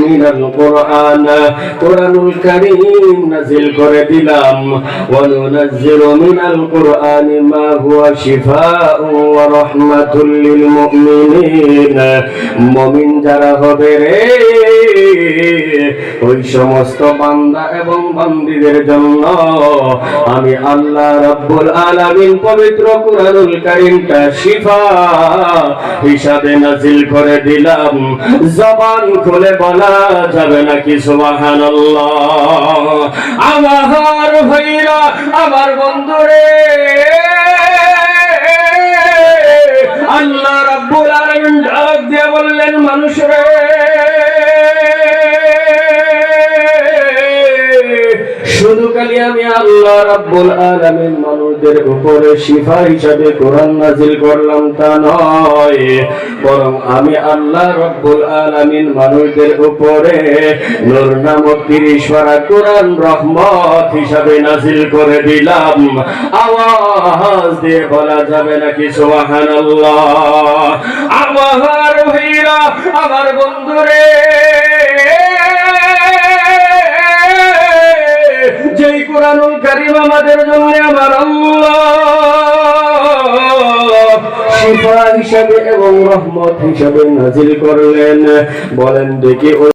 মিনাল কুরআন কুরআনুল কারীম নাযিল করে দিলাম ওয়া নুনাজ্জিলু মিনাল কুরআনি মা হুয়া শিফাউ ওয়া রাহমাতুল লিল মুমিনিন মুমিন যারা হবে রে, ওই সমস্ত বান্দা এবং বান্দীদের জন্য আমি আল্লাহ রাব্বুল আলামিন পবিত্র কুরআনুল কারীমটা শিফা হিসাবে নাজিল করে দিলাম। জবান খুলে বলা যাবে নাকি সুবাহান আমার ভাইরা, আমার বন্ধুরে। আল্লাহ রাব্বুল আলামিন ডাক দিয়ে বললেন, মানুষরে আল্লাহ রাব্বুল আলামিন মানুষদের উপরে শিফা হিসাবে কোরআন নাজিল করলাম তা নয়। বরং আমি আল্লাহ রাব্বুল আলামিন মানুষদের উপরে নূর নামক তিরিশ কোরআন রহমত হিসাবে নাজিল করে দিলাম। আওয়াজ দিয়ে বলা যাবে নাকি সুবহানাল্লাহ? আমার ভাইরা আমার বন্ধুরে কোরআনুল কারিম আমাদের জন্য আমার শিফা হিসাবে এবং রহমত হিসাবে নাজিল করলেন। বলেন দেখি